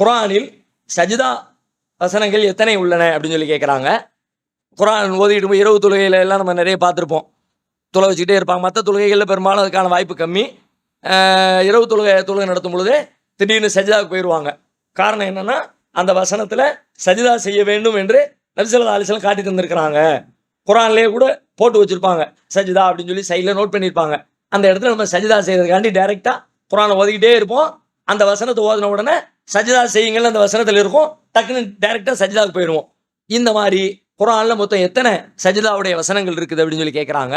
குரானில் சஜிதா வசனங்கள் எத்தனை உள்ளன அப்படின்னு சொல்லி கேட்குறாங்க குரான் ஓதிட்டு போய் இரவு தொழுகையில எல்லாம் நம்ம நிறைய பார்த்துருப்போம். தொலை வச்சுக்கிட்டே இருப்பாங்க. மற்ற தொழுகைகளில் பெரும்பாலும் அதுக்கான வாய்ப்பு கம்மி. இரவு தொழுகை தொழுகை நடத்தும் பொழுது திடீர்னு சஜிதாவுக்கு போயிடுவாங்க காரணம் என்னென்னா அந்த வசனத்தில் சஜிதா செய்ய வேண்டும் என்று நபிசல்லா அலிஸ்லாம் காட்டி தந்திருக்கிறாங்க. குரான்லேயே கூட போட்டு வச்சிருப்பாங்க. சஜிதா அப்படின்னு சொல்லி சைடில் நோட் பண்ணியிருப்பாங்க. அந்த இடத்துல நம்ம சஜிதா செய்கிறதுக்காண்டி டைரெக்டாக குரானை ஓதிக்கிட்டே இருப்போம். அந்த வசனத்தை ஓதின உடனே சஜிதா செய்யுங்கள் அந்த வசனத்தில் இருக்கும். டக்குன்னு டைரெக்டாக சஜிதாவுக்கு போயிடுவோம். இந்த மாதிரி குரானில் மொத்தம் எத்தனை சஜிதாவுடைய வசனங்கள் இருக்குது அப்படின்னு சொல்லி கேட்குறாங்க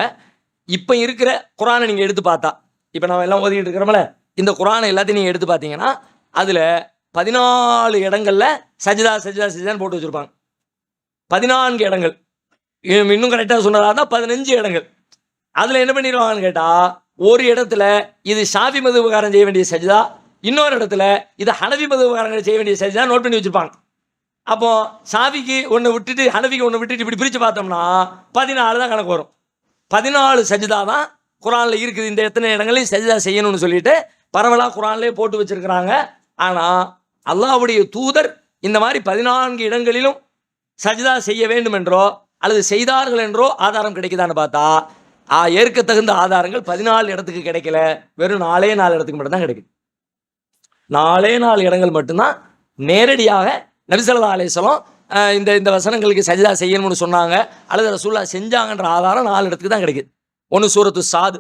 இப்போ இருக்கிற குரானை நீங்கள் எடுத்து பார்த்தா இப்போ நம்ம எல்லாம் ஓதிக்கிட்டு இருக்கிறோம்ல இந்த குரானை எல்லாத்தையும் நீங்கள் எடுத்து பார்த்தீங்கன்னா அதில் பதினாலு இடங்களில் சஜிதா சஜிதா சஜிதான்னு போட்டு வச்சுருப்பாங்க. பதினான்கு இடங்கள். இன்னும் கரெக்டாக சொன்னதாக தான் பதினஞ்சு இடங்கள். அதில் என்ன பண்ணிடுவாங்கன்னு கேட்டால் ஒரு இடத்துல இது ஷாஃபி மதுபகாரம் செய்ய வேண்டிய சஜிதா இன்னொரு இடத்துல இதை ஹனவி மதுபகாரங்கள் செய்ய வேண்டிய சஜிதா நோட் பண்ணி வச்சுருப்பாங்க. அப்போ சாவிக்கு ஒன்று விட்டுட்டு ஹனவிக்கு ஒன்று விட்டுட்டு இப்படி பிரித்து பார்த்தோம்னா பதினாலு தான் கணக்கு வரும். பதினாலு சஜிதா தான் குரானில் இருக்குது இந்த எத்தனை இடங்களையும் சஜிதா செய்யணும்னு சொல்லிட்டு பரவலாக குரான்லேயே போட்டு வச்சிருக்கிறாங்க. ஆனால் அல்லாவுடைய தூதர் இந்த மாதிரி பதினான்கு இடங்களிலும் சஜிதா செய்ய வேண்டும் என்றோ அல்லது செய்தார்கள் என்றோ ஆதாரம் கிடைக்குதான்னு பார்த்தா ஏற்க ஏற்கத்தகுந்த ஆதாரங்கள் பதினாலு இடத்துக்கு கிடைக்கல. வெறும் நாலே நாலு இடத்துக்கு மட்டும்தான் கிடைக்குது. நாலே நாலு இடங்கள் மட்டும்தான் நேரடியாக நபிசல்லா அலேசலம் இந்த இந்த வசனங்களுக்கு சஜிதா செய்யணும்னு சொன்னாங்க. அல்லது ரசூல்லா செஞ்சாங்கன்ற ஆதாரம் நாலு இடத்துக்கு தான் கிடைக்குது. ஒன்று சூரத்து சாது.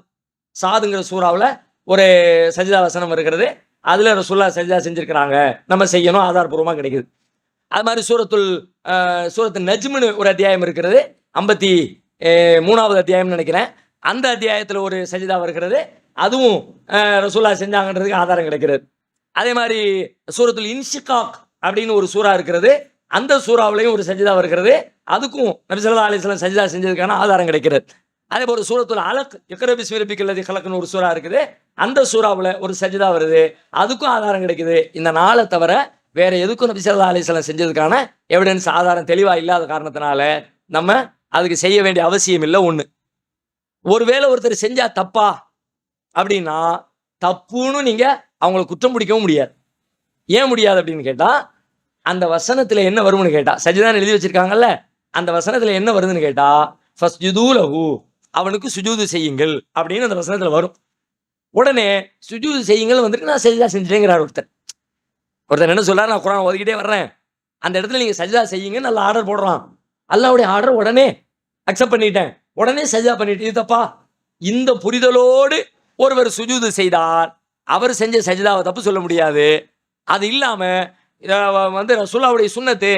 சாதுங்கிற சூறாவில் ஒரு சஜிதா வசனம் இருக்கிறது. அதில் ரசூல்லா சஜிதா செஞ்சுருக்கிறாங்க. நம்ம செய்யணும் ஆதாரபூர்வமாக கிடைக்குது. அது மாதிரி சூரத்துல் சூரத்து நஜ்முன்னு ஒரு அத்தியாயம் இருக்கிறது. ஐம்பத்தி மூணாவது அத்தியாயம்னு நினைக்கிறேன். அந்த அத்தியாயத்தில் ஒரு சஜிதா வருகிறது. அதுவும் ரசூல்லா செஞ்சாங்கன்றதுக்கு ஆதாரம் கிடைக்கிறது. அதே மாதிரி சூரத்துல் இன்ஷிகாக் அப்படின்னு ஒரு சூறா இருக்கிறது. அந்த சூறாவிலையும் ஒரு சஜிதா வருகிறது. அதுக்கும் நபிசல்லா அலிஸ்லாம் சஜிதா செஞ்சதுக்கான ஆதாரம் கிடைக்கிறது. அதே போல் சூரத்துல அலக் எக்கரபி ஸ்வரபிக்கல்லதி கலக்குன்னு ஒரு சூறா இருக்குது. அந்த சூறாவில் ஒரு சஜிதா வருது. அதுக்கும் ஆதாரம் கிடைக்குது. இந்த நாளை தவிர வேற எதுக்கும் நபிசல்லா அலிஸ்லாம் செஞ்சதுக்கான எவிடன்ஸ் ஆதாரம் தெளிவாக இல்லாத காரணத்தினால நம்ம அதுக்கு செய்ய வேண்டிய அவசியம் இல்லை ஒன்று ஒருவேளை ஒருத்தர் செஞ்சா தப்பா? அப்படின்னா தப்புன்னு நீங்கள் அவங்கள குற்றம் பிடிக்கவும் முடியாது. ஏன் முடியாது அப்படின்னு கேட்டால் அந்த வசனத்தில் என்ன வரும்னு கேட்டால் சஜிதான் எழுதி வச்சிருக்காங்கல்ல அந்த வசனத்தில் என்ன வருதுன்னு கேட்டால் ஃபஸ்ட் லஹு அவனுக்கு சுஜூது செய்யுங்கள் அப்படின்னு அந்த வசனத்தில் வரும். உடனே சுஜூது செய்யுங்கள் வந்துட்டு நான் சஜிதா செஞ்சிட்டேங்கிறார் ஒருத்தர். ஒருத்தர் என்ன சொல்றாரு? நான் குரான் ஒதுக்கிட்டே வர்றேன். அந்த இடத்துல நீங்கள் சஜிதா செய்யுங்க நல்ல ஆர்டர் போடுறான். அல்லாவுடைய ஆர்டர் உடனே அக்செப்ட் பண்ணிட்டேன். உடனே சஜிதா பண்ணிட்டேன் இது தப்பா இந்த புரிதலோடு ஒருவர் சுஜூது செய்தார் அவர் செஞ்ச சஜிதாவை தப்பு சொல்ல முடியாது. அது இல்லாமல் வந்து ரசூல்லாவுடைய சுண்ணத்து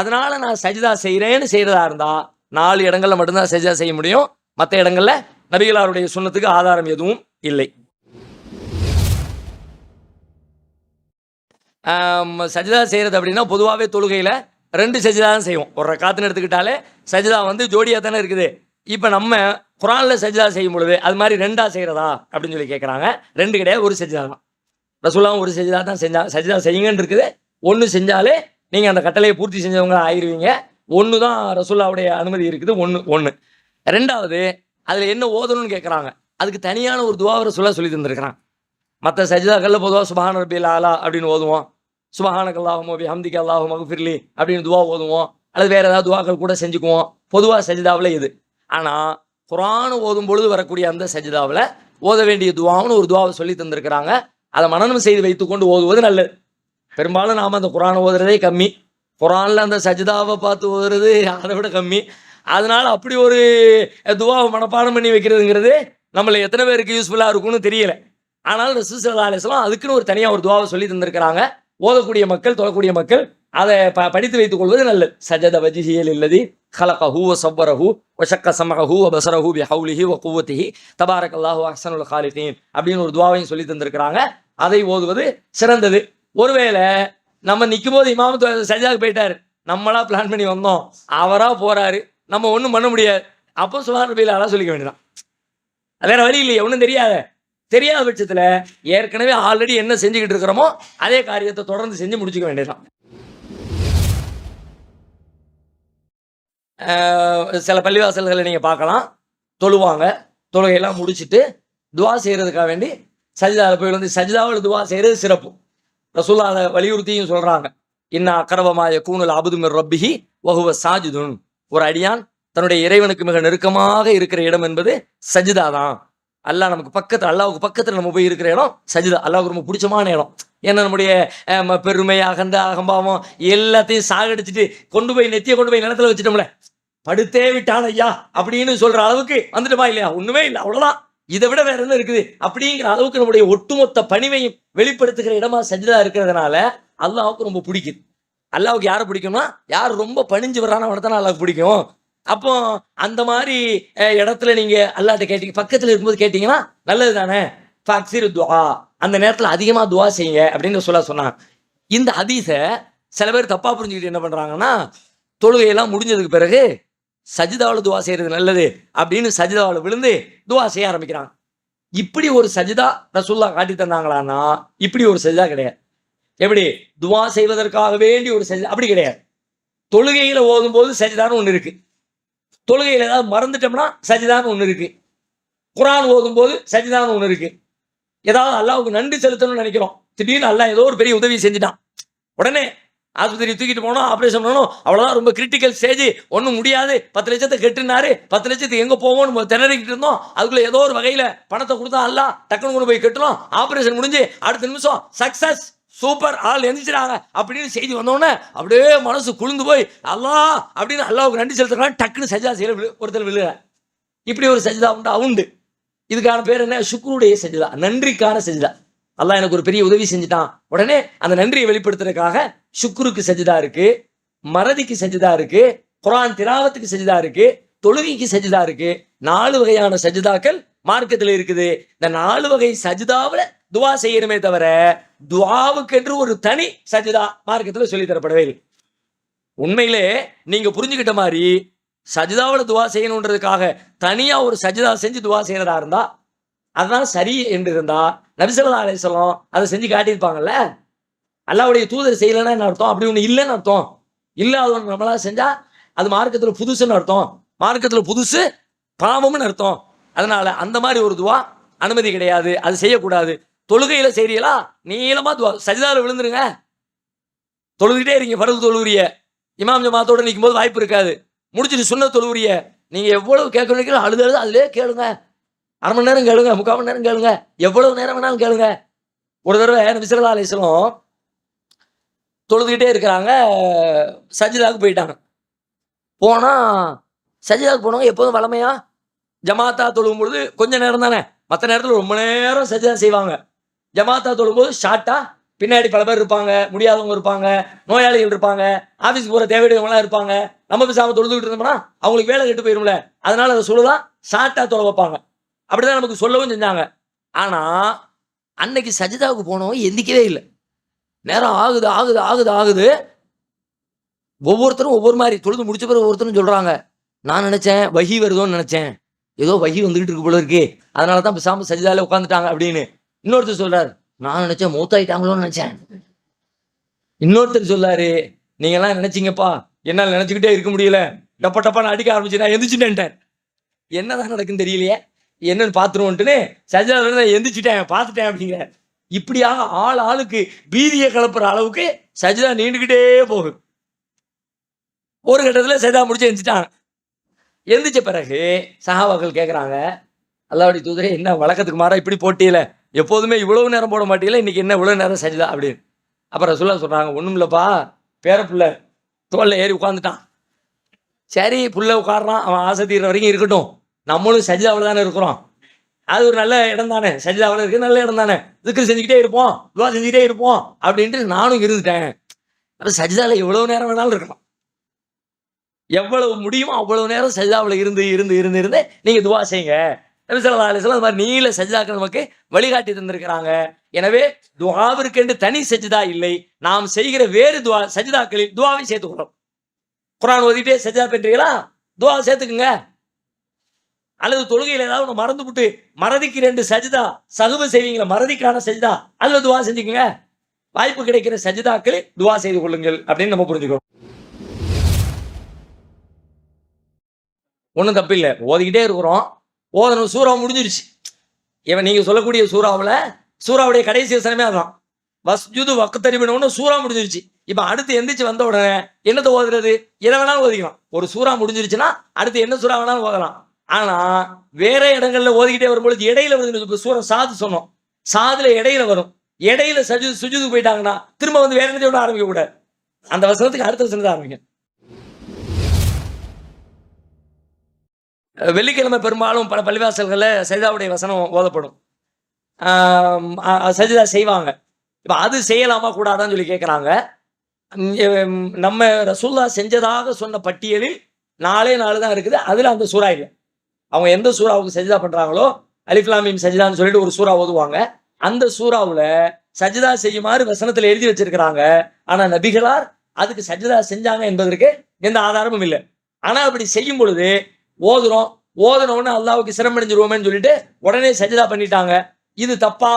அதனால நான் சஜிதா செய்கிறேன்னு செய்கிறதா இருந்தால் நாலு இடங்களில் மட்டும்தான் சஜிதா செய்ய முடியும். மற்ற இடங்களில் நபிகளாருடைய சுண்ணத்துக்கு ஆதாரம் எதுவும் இல்லை. சஜிதா செய்கிறது அப்படின்னா பொதுவாகவே தொழுகையில் ரெண்டு சஜிதா தான் செய்வோம். ஒரு காத்துன்னு எடுத்துக்கிட்டாலே சஜிதா வந்து ஜோடியாக தானே இருக்குது. இப்போ நம்ம குரானில் சஜிதா செய்யும் பொழுது அது மாதிரி ரெண்டா செய்கிறதா அப்படின்னு சொல்லி கேட்குறாங்க ரெண்டு கிடையாது ஒரு சஜிதா தான். ரசூலாவும் ஒரு சஜிதா தான் செஞ்சா சஜிதா செய்யுங்கன்னு இருக்குது. ஒன்று செஞ்சாலே நீங்கள் அந்த கட்டளையை பூர்த்தி செஞ்சவங்க ஆயிருவீங்க. ஒன்று தான் ரசூல்லாவுடைய அனுமதி இருக்குது ஒன்று ஒன்று ரெண்டாவது அதில் என்ன ஓதணும்னு கேட்குறாங்க அதுக்கு தனியான ஒரு துவா சொல்ல சொல்லி தந்திருக்கிறான். மற்ற சஜிதாக்களில் பொதுவாக சுபஹான ரபில் ஆலா அப்படின்னு ஓதுவோம். சுபஹானக் அல்லாஹும் அபி ஹம்திக் அல்லாஹும் மகுஃபிர்லி அப்படின்னு துவா ஓதுவோம். அல்லது வேறு ஏதாவது துவாக்கள் கூட செஞ்சுக்குவோம். பொதுவாக சஜிதாவில் இது. ஆனால் குரான் ஓதும் பொழுது வரக்கூடிய அந்த சஜிதாவில் ஓத வேண்டிய துவான்னு ஒரு துவாவை சொல்லி தந்திருக்கிறாங்க. அதை மனனம் செய்து வைத்துக்கொண்டு ஓதுவது நல்லது. பெரும்பாலும் நாம் அந்த குரான் ஓதுறதே கம்மி. குரானில் அந்த சஜிதாவை பார்த்து ஓதுறது அதை விட கம்மி. அதனால் அப்படி ஒரு துவாவை மனப்பாடம் பண்ணி வைக்கிறதுங்கிறது நம்மளை எத்தனை பேருக்கு யூஸ்ஃபுல்லாக இருக்கும்னு தெரியல. ஆனால் ரசூசல்லா அலிஸ்லாம் அதுக்குன்னு ஒரு தனியாக ஒரு துவாவை சொல்லி தந்திருக்கிறாங்க. ஓதக்கூடிய மக்கள் தொழக்கூடிய மக்கள் அதை ப படித்து வைத்துக் கொள்வது நல்லது. சஜத வஜிஹியல் இல்லதி ஹலக ஹூ சொவ்வர ஹூ ஒஷக்க சமக ஹூ பசர ஹூ ஹவுலிஹி ஒ குவத்திஹி தபாரக் அல்லாஹூ அஹ்சனுல் ஹாலிதீன் அப்படின்னு ஒரு துவாவையும் சொல்லி தந்திருக்கிறாங்க. அதை ஓதுவது சிறந்தது. ஒருவேளை நம்ம நிற்கும் போது இமாம சஜாக்கு போயிட்டார். நம்மளா பிளான் பண்ணி வந்தோம். அவராக போறாரு. நம்ம ஒன்றும் பண்ண முடியாது. அப்போ சுபான் ரபியில் அழகாக சொல்லிக்க வேண்டியதான் வேற வழி இல்லையே. ஒன்றும் தெரியாத. தெரியாத பட்சத்தில் ஏற்கனவே ஆல்ரெடி என்ன செஞ்சுக்கிட்டு இருக்கிறோமோ அதே காரியத்தை தொடர்ந்து செஞ்சு முடிச்சுக்க வேண்டியதான் சில பள்ளிவாசல்களை நீங்கள் பார்க்கலாம். தொழுவாங்க. தொழுகையெல்லாம் முடிச்சுட்டு துவா செய்கிறதுக்காக வேண்டி சஜிதாவில் போய் வந்து சஜிதாவில் துவா செய்கிறது சிறப்பு. ரசூல்லா அதை வலியுறுத்தியும் சொல்கிறாங்க இன்னா அக்கரவமாய கூணுல் அபுதுமிர் ரப்பிஹி வகுவ சாஜிதுன். ஒரு அடியான் தன்னுடைய இறைவனுக்கு மிக நெருக்கமாக இருக்கிற இடம் என்பது சஜிதா தான். அல்லாஹ் நமக்கு பக்கத்தில் அல்லாவுக்கு பக்கத்தில் நம்ம போய் இருக்கிற இடம் சஜிதா. அல்லாவுக்கு ரொம்ப பிடிச்சமான இடம். ஏன்னா நம்முடைய பெருமை அகந்த அகம்பாவம் எல்லாத்தையும் சாகடிச்சிட்டு கொண்டு போய் நெத்தியை கொண்டு போய் நிலத்துல வச்சுட்டோம்ல. படுத்தே விட்டான் ஐயா அப்படின்னு சொல்ற அளவுக்கு வந்துட்டுமா இல்லையா? ஒண்ணுமே இல்லை அவ்வளவுதான். இதை விட வேற என்ன இருக்குது? அப்படிங்கிற அளவுக்கு நம்முடைய ஒட்டுமொத்த பணிவையும் வெளிப்படுத்துகிற இடமா சஜிதா இருக்கிறதுனால அல்லாவுக்கு ரொம்ப பிடிக்குது அல்லாவுக்கு யாரை பிடிக்கும்னா யார் ரொம்ப பணிஞ்சு வர்றானோ அவனை தான் பிடிக்கும். அப்போ அந்த மாதிரி இடத்துல நீங்க அல்லாட்ட கேட்டீங்க பக்கத்துல இருக்கும்போது கேட்டீங்கன்னா நல்லது தானே? ஃபக்ஸிரு துவா அந்த நேரத்துல அதிகமா துவா செய்யுங்க அப்படின்னு சொல்ல சொன்னாங்க. இந்த ஹதீஸை சில பேர் தப்பா புரிஞ்சுக்கிட்டு என்ன பண்றாங்கன்னா தொழுகையெல்லாம் முடிஞ்சதுக்கு பிறகு சஜிதாவில் துவா செய்கிறது நல்லது அப்படின்னு சஜிதாவில் விழுந்து துவா செய்ய ஆரம்பிக்கிறாங்க இப்படி ஒரு சஜிதா ரசுல்லா காட்டி தந்தாங்களான்னா இப்படி ஒரு சஜிதா கிடையாது. எப்படி? துவா செய்வதற்காக வேண்டி ஒரு சஜிதா அப்படி கிடையாது. தொழுகையில் ஓதும் போது சஜிதான்னு ஒன்று இருக்கு. தொழுகையில் ஏதாவது மறந்துட்டோம்னா சஜிதான்னு ஒன்று இருக்கு. குரான் ஓதும் போது சஜிதான்னு ஒன்று இருக்கு. ஏதாவது அல்லாவுக்கு நன்றி செலுத்தணும்னு நினைக்கிறோம். திடீர்னு அல்லா ஏதோ ஒரு பெரிய உதவி செஞ்சுட்டான். உடனே ஆஸ்பத்திரி தூக்கிட்டு போனோம் ஆப்ரேஷன் பண்ணணும் அவ்வளோதான் ரொம்ப கிரிட்டிக்கல் ஸ்டேஜ் ஒன்றும் முடியாது. பத்து லட்சத்தை கெட்டுனாரு. பத்து லட்சத்துக்கு எங்கே போவோம்னு திணறிக்கிட்டு இருந்தோம். அதுக்குள்ள ஏதோ ஒரு வகையில் பணத்தை கொடுத்தா அல்ல டக்குனு கொண்டு போய் கட்டணும் ஆப்ரேஷன் முடிஞ்சு அடுத்த நிமிஷம் சக்ஸஸ் சூப்பர் ஆள் எந்திரிச்சிடாங்க அப்படின்னு செய்தி வந்தோடனே அப்படியே மனசு குளிந்து போய் அல்லா! அப்படின்னு அல்லாவுக்கு நன்றி செலுத்துறாங்க டக்குன்னு சஜிதா செய்யல விழு- ஒருத்தர் விழுக இப்படி ஒரு சஜிதா உண்டு உண்டு. இதுக்கான பேர் என்ன? சுக்ருடைய சஜிதா. நன்றிக்கான சஜிதா. அல்லாஹ் எனக்கு ஒரு பெரிய உதவி செஞ்சுட்டான். உடனே அந்த நன்றியை வெளிப்படுத்துறதுக்காக சுக்குருக்கு சஜிதா இருக்கு மறதிக்கு சஜிதா இருக்கு குரான் திராவத்துக்கு சஜிதா இருக்கு தொழுகைக்கு சஜிதா இருக்கு. நாலு வகையான சஜிதாக்கள் மார்க்கத்தில் இருக்குது. இந்த நாலு வகை சஜிதாவில் துவா செய்யணுமே தவிர துவாவுக்கென்று ஒரு தனி சஜிதா மார்க்கத்தில் சொல்லி தரப்படவே இல்லை. உண்மையிலே நீங்க புரிஞ்சுக்கிட்ட மாதிரி சஜிதாவில் துவா செய்யணுன்றதுக்காக தனியா ஒரு சஜிதா செஞ்சு துவா செய்யறதா இருந்தா அதுதான் சரி என்று இருந்தா நபிசல்லா அலிஸ்லாம் அதை செஞ்சு காட்டியிருப்பாங்கல்ல? அல்லாவுடைய தூதர் செய்யலைன்னா என்ன அர்த்தம்? அப்படி ஒன்று இல்லைன்னு அர்த்தம். இல்லாத ஒன்று நம்மளா செஞ்சா அது மார்க்கத்தில் புதுசுன்னு அர்த்தம். மார்க்கத்தில் புதுசு பாவம்னு அர்த்தம். அதனால அந்த மாதிரி ஒரு துவா அனுமதி கிடையாது. அது செய்யக்கூடாது. தொழுகையில செய்றீங்களா? நீளமா துவா. சஜிதாவில் விழுந்துருங்க. தொழுதுகிட்டே இருக்கீங்க பருவ தொழுகுரிய இமாம் ஜமாத்தோட நிற்கும் போது வாய்ப்பு இருக்காது. முடிச்சுட்டு சுண்ண தொழுகிறிய நீங்க எவ்வளவு கேட்கணும் அழுது அழுது அதுலேயே கேளுங்க. அரை மணி நேரம் கேளுங்க முக்கால் மணி நேரம் கேளுங்க. எவ்வளவு நேரம் வேணாலும் கேளுங்க. ஒரு தடவை நபிசல்லா அலிஸ்லாம் தொழுதுகிட்டே இருக்கிறாங்க. சஜிதாவுக்கு போயிட்டாங்க. போனா சஜிதாவுக்கு போனவங்க எப்போதும் வளமையா ஜமாத்தா தொழுகும் பொழுது கொஞ்ச நேரம் தானே. மற்ற நேரத்தில் ரொம்ப நேரம் சஜிதா செய்வாங்க. ஜமாத்தா தொழும்போது ஷார்ட்டா பின்னாடி பல பேர் இருப்பாங்க. முடியாதவங்க இருப்பாங்க. நோயாளிகள் இருப்பாங்க. ஆஃபீஸ் போகிற தேவையுடையவங்களாம் இருப்பாங்க. நம்ம பேசாமல் தொழுதுகிட்டு இருந்தோம்னா அவங்களுக்கு வேலை கெட்டு போயிரும்ல. அதனால அதை சொல்லுதான் ஷார்ட்டாக தொலை வைப்பாங்க. அப்படிதான் நமக்கு சொல்லவும் செஞ்சாங்க. ஆனா அன்னைக்கு சஜிதாவுக்கு போனவங்க எந்திக்கவே இல்லை. நேரம் ஆகுது ஆகுது ஆகுது ஆகுது. ஒவ்வொருத்தரும் ஒவ்வொரு மாதிரி தொழுது முடிச்ச பிறகு ஒவ்வொருத்தரும் சொல்றாங்க. நான் நினைச்சேன் வகி வருதோன்னு நினைச்சேன். ஏதோ வகி வந்துகிட்டு இருக்கு போல இருக்கு. அதனால தான் பேசாம சஜிதால உட்காந்துட்டாங்க அப்படின்னு. இன்னொருத்தர் சொல்றாரு நான் நினைச்சேன் மூத்தாயிட்டாங்களோன்னு நினைச்சேன். இன்னொருத்தர் சொல்லாரு நீங்க எல்லாம் நினைச்சீங்கப்பா. என்னால் நினைச்சுக்கிட்டே இருக்க முடியல. டப்ப டப்பான்னு அடிக்க ஆரம்பிச்சு நான் எந்திரிச்சுட்டேன்ட்டேன் என்னதான் நடக்குன்னு தெரியலையே? என்னன்னு பார்த்துருவோன்ட்டுன்னு சஜிதாவில் நான் எந்திரிச்சிட்டேன் பார்த்துட்டேன் அப்படிங்கிற இப்படியாக ஆள் ஆளுக்கு பீதியை கிளப்புற அளவுக்கு சஜிதா நீண்டுக்கிட்டே போகுது. ஒரு கட்டத்தில் சஜிதா முடிச்சு எந்திரிச்சிட்டாங்க எந்திரிச்ச பிறகு சஹாபாக்கள் கேட்குறாங்க அல்லாவுடைய தூதரே என்ன வழக்கத்துக்கு மாறா இப்படி போட்டியில? எப்போதுமே இவ்வளவு நேரம் போட மாட்டீங்களா? இன்னைக்கு என்ன இவ்வளவு நேரம் சஜிதா? அப்படின்னு. அப்புறம் சொல்ல சொல்றாங்க ஒன்றும் இல்லைப்பா பேர தோல்ல ஏறி உட்காந்துட்டான் சரி புள்ள உட்காடுறான் அவன் ஆசை தீர்ற வரைக்கும் இருக்கட்டும். நம்மளும் சஜிதாவில் தானே இருக்கிறோம். அது ஒரு நல்ல இடம் தானே. சஜிதாவில் இருக்கு நல்ல இடம் தானே. இதுக்கு செஞ்சுக்கிட்டே இருப்போம். துவா செஞ்சுக்கிட்டே இருப்போம். அப்படின்ட்டு நானும் இருந்துட்டேன். அப்போ சஜிதாவில் எவ்வளோ நேரம் வேணாலும் இருக்கலாம். எவ்வளவு முடியுமோ அவ்வளவு நேரம் சஜிதாவில் இருந்து இருந்து இருந்து இருந்து நீங்க துவா செய்யுங்க. நபிசல்லா அலிஸ்லாம் அது மாதிரி நீல சஜிதாக்கள் நமக்கு வழிகாட்டி தந்திருக்கிறாங்க. எனவே துவாவிற்கென்று தனி சஜிதா இல்லை. நாம் செய்கிற வேறு துவா சஜிதாக்களில் துவாவை சேர்த்துக்கிறோம் குரான் ஓதிட்டே சஜிதா பெற்றீங்களா துவா சேர்த்துக்குங்க. அல்லது தொழுகையில் ஏதாவது ஒன்று மறந்து விட்டு மறதிக்கு ரெண்டு சஜிதா சகுப செய்வீங்களா? மறதிக்கான சஜிதா. அல்லது துவா செஞ்சுக்கோங்க. வாய்ப்பு கிடைக்கிற சஜிதாக்களை துவா செய்து கொள்ளுங்கள் அப்படின்னு நம்ம புரிஞ்சுக்கிறோம். ஒன்றும் தப்பு இல்லை. ஓதிக்கிட்டே இருக்கிறோம். ஓதணும். சூறா முடிஞ்சிருச்சு. இவன் நீங்கள் சொல்லக்கூடிய சூறாவில் சூறாவுடைய கடைசி வசனமே அதான். வஸ்ஜுது வக்கத்தறிவினு சூறா முடிஞ்சிருச்சு. இப்போ அடுத்து எந்திரிச்சு வந்த உடனே என்னத்தை ஓதுறது? எதை வேணாலும் ஓதிக்கலாம். ஒரு சூறா முடிஞ்சிருச்சுன்னா அடுத்து என்ன சூறா வேணாலும் ஓதலாம். ஆனா வேற இடங்கள்ல ஓதிக்கிட்டே வரும்பொழுது இடையில வந்து சூர சாது சொன்னோம். சாதுல இடையில வரும். இடையில சஜு சுஜுது போயிட்டாங்கன்னா திரும்ப வந்து வேற என்ன ஆரம்பிக்க கூட அந்த வசனத்துக்கு அடுத்த வசனத்தை ஆரம்பிங்க வெள்ளிக்கிழமை பெரும்பாலும் பல பள்ளிவாசல்களில் சஜிதாவுடைய வசனம் ஓதப்படும். சஜிதா செய்வாங்க. இப்போ அது செய்யலாமா கூடாதான்னு சொல்லி கேட்குறாங்க நம்ம ரசூல்லா செஞ்சதாக சொன்ன பட்டியலில் நாலே நாலு தான் இருக்குது. அதில் அந்த சூறா இல்லை. அவங்க எந்த சூறாவுக்கு சஜிதா பண்ணுறாங்களோ அலிஃப்லாமீம் சஜிதான்னு சொல்லிட்டு ஒரு சூறா ஓதுவாங்க. அந்த சூறாவில் சஜிதா செய்யுமாறு வசனத்தில் எழுதி வச்சிருக்கிறாங்க. ஆனால் நபிகளார் அதுக்கு சஜிதா செஞ்சாங்க என்பதற்கு எந்த ஆதாரமும் இல்லை. ஆனால் அப்படி செய்யும் பொழுது ஓதுறோம். ஓதுன அல்லாவுக்கு சிரமடைஞ்சிருவோமேன்னு சொல்லிட்டு உடனே சஜிதா பண்ணிட்டாங்க. இது தப்பா?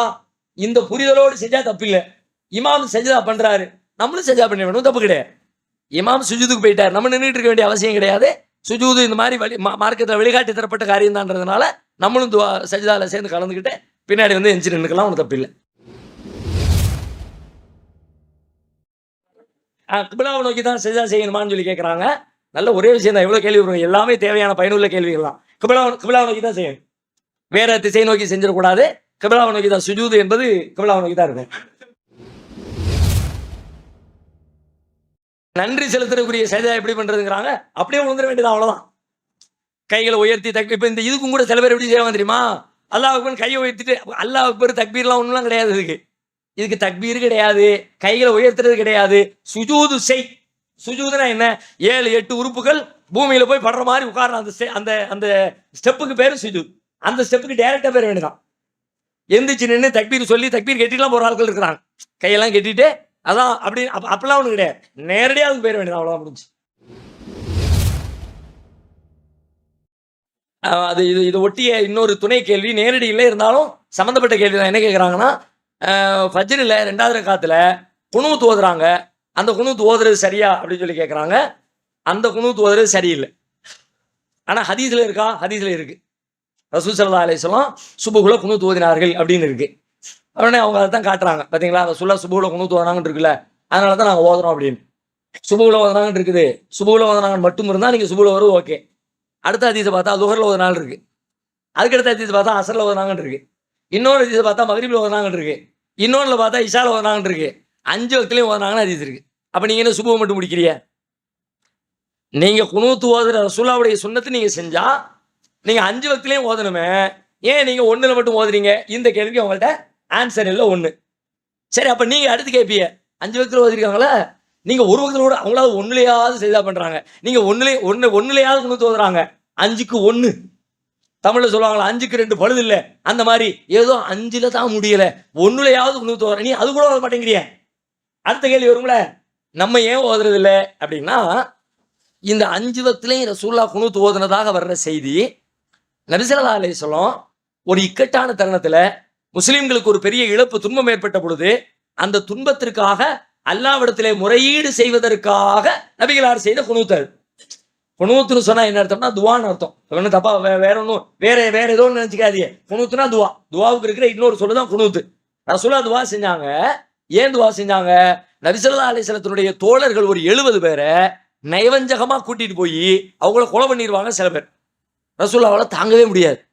இந்த புரிதலோடு செஞ்சா தப்பு இல்லை இமாம் சஜிதா பண்றாரு. நம்மளும் சஜிதா பண்ண வேணும். தப்பு கிடையாது. இமாம் சுஜூதுக்கு போயிட்டார். நம்ம நின்றுட்டு இருக்க வேண்டிய அவசியம் கிடையாது. சுஜூது இந்த மாதிரி வழி மார்க்கத்தில் வழிகாட்டி தரப்பட்ட காரியம் தான்றதுனால நம்மளும் துவா சஜிதாவில் சேர்ந்து கலந்துக்கிட்டு பின்னாடி வந்து எஞ்சி நின்றுக்கலாம் ஒன்றும் தப்பில்லை. கிபிலாவை நோக்கி தான் சஜிதா செய்யணுமான்னு சொல்லி கேட்குறாங்க நல்ல ஒரே விஷயம் தான் எவ்வளோ கேள்வி வரும்? எல்லாமே தேவையான பயனுள்ள கேள்விகள் தான் கிபிலா கிபிலாவை நோக்கி தான் செய்யணும். வேற திசை நோக்கி செஞ்சிடக்கூடாது. கிபிலாவை நோக்கி தான் சுஜூது என்பது கிபிலாவை நோக்கி தான் இருக்கும். நன்றி செலுத்தக்கூடிய சஜிதா எப்படி பண்றதுங்கிறாங்க? அப்படியே விழுந்துட வேண்டியது அவ்வளவுதான். கைகளை உயர்த்தி தக் இப்போ இந்த இதுக்கும் கூட சில பேர் எப்படி செய்வாங்க தெரியுமா? அல்லாஹ் அக்பர் கையை உயர்த்திட்டு அல்லாஹ் அக்பர் தக்பீர்லாம் ஒன்றுலாம் கிடையாது இதுக்கு. இதுக்கு தக்பீர் கிடையாது கைகளை உயர்த்துறது கிடையாது. சுஜூது செய். சுஜூதுனா என்ன? ஏழு எட்டு உறுப்புகள் பூமியில போய் படுற மாதிரி உட்காரணும். அந்த அந்த அந்த ஸ்டெப்புக்கு பேரு சுஜூத் அந்த ஸ்டெப்புக்கு டேரெக்டாக பேர் வேண்டியதான் எந்திரிச்சு நின்று தக்பீர் சொல்லி தக்பீர் கட்டிலாம் போற ஆட்கள் இருக்கிறாங்க. கையெல்லாம் கட்டிட்டு அதான் அப்படி அப்பெல்லாம் ஒன்று கிடையாது. நேரடியாக அதுக்கு பேர் வேண்டியது அவ்வளோதான் முடிஞ்சு அது இது இது ஒட்டிய இன்னொரு துணை கேள்வி நேரடியில் இருந்தாலும் சம்மந்தப்பட்ட கேள்வி தான். என்ன கேட்குறாங்கன்னா ஃபஜ்ரில் ரெண்டாவது காத்தில் குணூத்து தோதுறாங்க. அந்த குணூத்து தோதுறது சரியா அப்படின்னு சொல்லி கேட்குறாங்க அந்த குணூத்து தோதுறது சரியில்லை. ஆனால் ஹதீஸில் இருக்கா? ஹதீஸில் இருக்குது ரசூல் சல்லா சுபகுல குணு தோதினார்கள் அப்படின்னு இருக்குது உடனே அவங்க அதை தான் காட்டுறாங்க. பார்த்தீங்களா ரசூல்லா சுபுகுல குணூத்து ஓதுனாங்கன்னு இருக்குல்ல அதனால தான் நாங்கள் ஓதுறோம் அப்படின்னு. சுபுகுல ஓதுனாங்கன்னு இருக்குது. சுபுகுல ஓதுனாங்கன்னு மட்டும் இருந்தால் நீங்கள் சுபுகுல வரும் ஓகே. அடுத்த அதிசை பார்த்தா லுகரில் ஒரு நாள் இருக்குது அதுக்கடுத்த அதிசை பார்த்தா அசரில் ஓதுனாங்கன்னு இருக்குது இருக்கு. இன்னொரு அதிசை பார்த்தா மகரிபில் ஓதுனாங்கன்னு இருக்குது இருக்கு. இன்னொன்றில் பார்த்தா இஷாவில் ஓதுனாங்கன்னு இருக்குது இருக்கு. அஞ்சு வக்துலேயும் ஓதுனாங்கன்னு அதிசை இருக்குது அப்போ நீங்கள் என்ன சுபுவை மட்டும் முடிக்கிறிய நீங்கள் குணூத்து ஓதுற ரசூலாவுடைய சுண்ணத்தை நீங்கள் செஞ்சால் நீங்கள் அஞ்சு வக்துலேயும் ஓதணுமே. ஏன் நீங்கள் ஒன்றில் மட்டும் ஓதுறீங்க? இந்த கேள்விக்கு உங்கள்கிட்ட ஆன்சர் இல்லை ஒன்று சரி அப்போ நீங்கள் அடுத்து கேட்பீங்க அஞ்சு பக்கத்தில் ஓதிருக்காங்களா? நீங்கள் ஒரு பக்கத்தில் கூட அவங்களாவது ஒன்றுலையாவது செய்தா பண்ணுறாங்க நீங்கள் ஒன்றுலே ஒன்று ஒன்றுலையாவது குணூத்து ஓதுறாங்க அஞ்சுக்கு ஒன்று தமிழில் சொல்லுவாங்களா அஞ்சுக்கு ரெண்டு பழுது இல்லை. அந்த மாதிரி ஏதோ அஞ்சில் தான் முடியல. ஒன்றுலையாவது குணூத்து ஓதுற நீ அது கூட ஓத மாட்டேங்கிறிய. அடுத்த கேள்வி வரும்ல. நம்ம ஏன் ஓதுறது இல்லை? அப்படின்னா இந்த அஞ்சு வக்திலையும் ரசூல்லா குணூத்து ஓதுனதாக வர்ற செய்தி நபிசல்லா சொல்லும் ஒரு இக்கட்டான தருணத்தில் முஸ்லிம்களுக்கு ஒரு பெரிய இழப்பு துன்பம் ஏற்பட்ட பொழுது அந்த துன்பத்திற்காக அல்லாவிடத்திலே முறையீடு செய்வதற்காக நபிகளார் செய்த குணூத்தல். குணூத்துன்னு சொன்னா என்ன அர்த்தம்னா துவான்னு அர்த்தம். ஒன்றும் தப்பா வே- வேற ஒன்றும் வேற வேற ஏதோ ஒன்று நினைச்சுக்காதீங்க. குணூத்துனா துவா. துவாவுக்கு இருக்கிற இன்னொரு சொல்லு தான் குணூத்து. ரசுல்லா துவா செஞ்சாங்க. ஏன் துவா செஞ்சாங்க? நபிசல்லா அலிசலத்தினுடைய தோழர்கள் ஒரு எழுபது பேரை நயவஞ்சகமா கூட்டிட்டு போய் அவங்கள கொலை பண்ணிடுவாங்க சில பேர். ரசுல்லாவால் தாங்கவே முடியாது.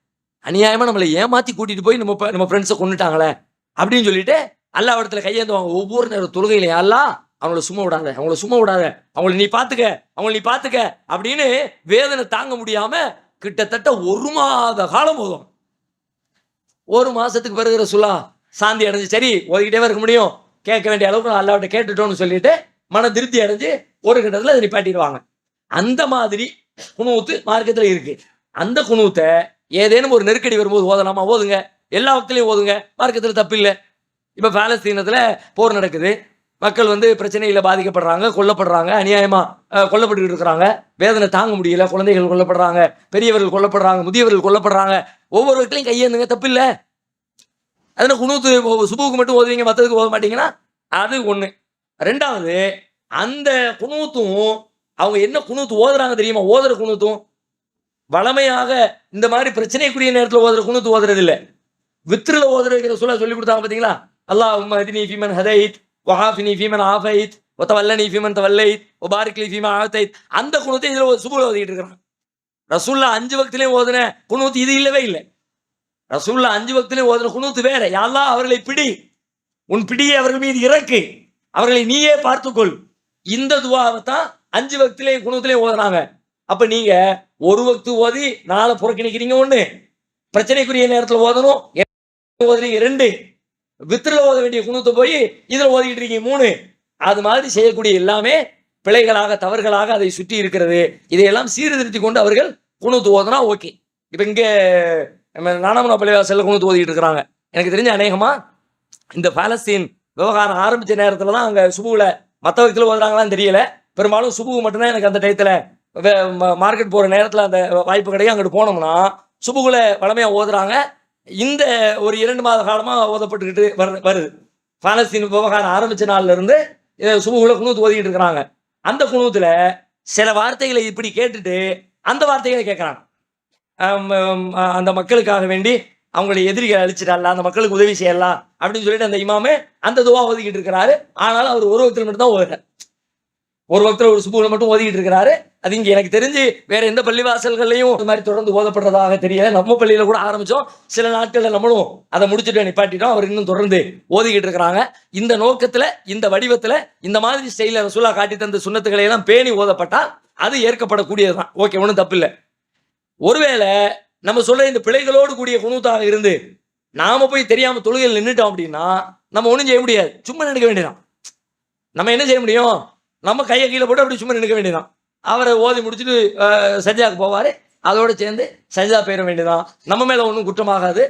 அநியாயமா நம்மளை ஏமாத்தி கூட்டிட்டு போய் நம்ம நம்ம ஃப்ரெண்ட்ஸை கொண்டுட்டாங்களே அப்படின்னு சொல்லிட்டு அல்லா இடத்துல கையேந்துவாங்க. ஒவ்வொரு நேரம் தொழுகையில அல்லா அவங்கள சும்மா விடாத அவங்கள சும்மா விடாத அவங்கள நீ பாத்துக்க அவங்கள நீ பாத்துக்க அப்படின்னு வேதனை தாங்க முடியாம கிட்டத்தட்ட ஒரு மாத காலம் போதும் ஒரு மாசத்துக்கு பிறகு ரசூலா சாந்தி அடைஞ்சு சரி ஓதிக்கிட்டே இருக்க முடியும். கேட்க வேண்டிய அளவுக்கு அல்லாவிட்ட கேட்டுட்டோம்னு சொல்லிட்டு மன திருப்தி அடைஞ்சு ஒரு கட்டத்தில் அதை நிப்பாட்டிடுவாங்க. அந்த மாதிரி குணூத்து மார்க்கத்தில் இருக்கு. அந்த குணூத்தை ஏதேனும் ஒரு நெருக்கடி வரும்போது ஓதலாமா? ஓதுங்க. எல்லா வக்திலையும் ஓதுங்க. மார்க்கத்தில் தப்பு இல்லை இப்போ பாலஸ்தீனத்தில் போர் நடக்குது. மக்கள் வந்து பிரச்சனையில் பாதிக்கப்படுறாங்க கொல்லப்படுறாங்க அநியாயமாக கொல்லப்பட்டுக்கிட்டு இருக்கிறாங்க. வேதனை தாங்க முடியல. குழந்தைகள் கொல்லப்படுறாங்க பெரியவர்கள் கொல்லப்படுறாங்க முதியவர்கள் கொல்லப்படுறாங்க. ஒவ்வொரு வகையிலையும் கையேந்துங்க. தப்பு இல்லை அதனால் குணூத்து சுபுவுக்கு மட்டும் ஓதுவீங்க மற்றதுக்கு ஓத மாட்டீங்கன்னா? அது ஒன்று ரெண்டாவது அந்த குணூத்தும் அவங்க என்ன குணூத்து ஓதுறாங்க தெரியுமா? ஓதுற குணூத்தும் வளமையாக இந்த மாதிரி பிரச்சனைக்குரிய நேரத்தில் ஓதுற குணத்து ஓதுறது இல்லை வித்திரில் ஓதுற சொல்ல சொல்லி கொடுத்தாங்க பார்த்தீங்களா அல்லாஹ் ஹதினி ஃபீமன் ஹதைத் வஹாஃபினி ஃபீமன் ஆஃபைத் ஒத்தவல்லனி ஃபீமன் தவல்லைத் ஒபாரிக்லி ஃபீமன் ஆத்தைத். அந்த குணத்தை இதில் சுபுல ஓதிக்கிட்டு இருக்கிறான். ரசூல்லா அஞ்சு வக்திலையும் ஓதுன குணூத்து இது இல்லவே இல்லை. ரசூல்லா அஞ்சு வக்திலையும் ஓதுன குணூத்து வேற. யாழ்லா அவர்களை பிடி. உன் பிடியை அவர்கள் மீது இறக்கு. அவர்களை நீயே பார்த்துக்கொள். இந்த துவாவை தான் அஞ்சு வக்திலையும் குணத்திலையும் ஓதுனாங்க. அப்ப நீங்க ஒரு வக்து ஓதி நாளை புறக்கணிக்கிறீங்க ஒண்ணு. பிரச்சனைக்குரிய நேரத்தில் ஓதணும். ஓதுறீங்க ரெண்டு வித்திரில் ஓத வேண்டிய குணத்தை போய் இதில் ஓதிக்கிட்டு இருக்கீங்க மூணு. அது மாதிரி செய்யக்கூடிய எல்லாமே பிழைகளாக தவறுகளாக அதை சுற்றி இருக்கிறது. இதையெல்லாம் சீர்திருத்தி கொண்டு அவர்கள் குணத்து ஓதுனா ஓகே. இப்போ இங்கே நம்ம நானாமனா பள்ளிவாசல்ல குணத்து ஓதிக்கிட்டு இருக்கிறாங்க. எனக்கு தெரிஞ்ச அநேகமா இந்த பாலஸ்தீன் விவகாரம் ஆரம்பித்த நேரத்தில் தான் அங்கே சுபுவில் மற்ற வகத்தில் ஓதுறாங்களான்னு தெரியல. பெரும்பாலும் சுபு மட்டும்தான் எனக்கு அந்த டயத்தில் மார்க்கெட் போகிற நேரத்தில் அந்த வாய்ப்பு கிடைக்கும். அங்கிட்டு போனோம்னா சுபுகளை வளமையாக ஓதுறாங்க. இந்த ஒரு இரண்டு மாத காலமாக ஓதப்பட்டுக்கிட்டு வரு வருது. பாலஸ்தீன் விவகாரம் ஆரம்பிச்ச நாள்லேருந்து சுபுகளை இதை குணூத்து ஓதிக்கிட்டு இருக்கிறாங்க. அந்த குணூத்துல சில வார்த்தைகளை இப்படி கேட்டுட்டு அந்த வார்த்தைகளை கேட்குறாங்க அந்த மக்களுக்காக வேண்டி அவங்களுடைய எதிரிகளை அழிச்சிடலாம் அந்த மக்களுக்கு உதவி செய்யலாம் அப்படின்னு சொல்லிட்டு அந்த இமாமே அந்த துவா ஒதுக்கிட்டு இருக்கிறாரு. ஆனாலும் அவர் ஒரு ஒருத்தர் மட்டும் தான் ஓதுறாரு ஒரு பக்தர் ஒரு சுபுகளை மட்டும் ஓதிக்கிட்டு இருக்கிறாரு. அது இங்க எனக்கு தெரிஞ்சு வேற எந்த பள்ளிவாசல்கள்லையும் இந்த மாதிரி தொடர்ந்து ஓதப்படுறதாக தெரியல. நம்ம பள்ளியில கூட ஆரம்பிச்சோம். சில நாட்கள்ல நம்மளும் அதை முடிச்சுட்டு நிப்பாட்டிட்டோம். அவர் இன்னும் தொடர்ந்து ஓதிக்கிட்டு இருக்கிறாங்க. இந்த நோக்கத்துல இந்த வடிவத்துல இந்த மாதிரி ஸ்டைலில் ரசூலா காட்டி தந்த சுண்ணத்துக்களை எல்லாம் பேணி ஓதப்பட்டால் அது ஏற்கப்படக்கூடியதுதான். ஓகே ஒன்றும் தப்பு இல்லை ஒருவேளை நம்ம சொல்ற இந்த பிழைகளோடு கூடிய குணூத்தாக இருந்து நாம போய் தெரியாம தொழுகையில் நின்றுட்டோம் அப்படின்னா நம்ம ஒன்றும் செய்ய முடியாது. சும்மா நினைக்க வேண்டியதான் நம்ம என்ன செய்ய முடியும்? நம்ம கையை கீழே போட்டு அப்படி சும்மா நினைக்க வேண்டியதான் அவரை ஓதி முடிச்சுட்டு சஞ்சாவுக்கு போவார். அதோட சேர்ந்து சஞ்சா பெயர வேண்டியதான் நம்ம மேலே ஒன்றும் குற்றமாகாது.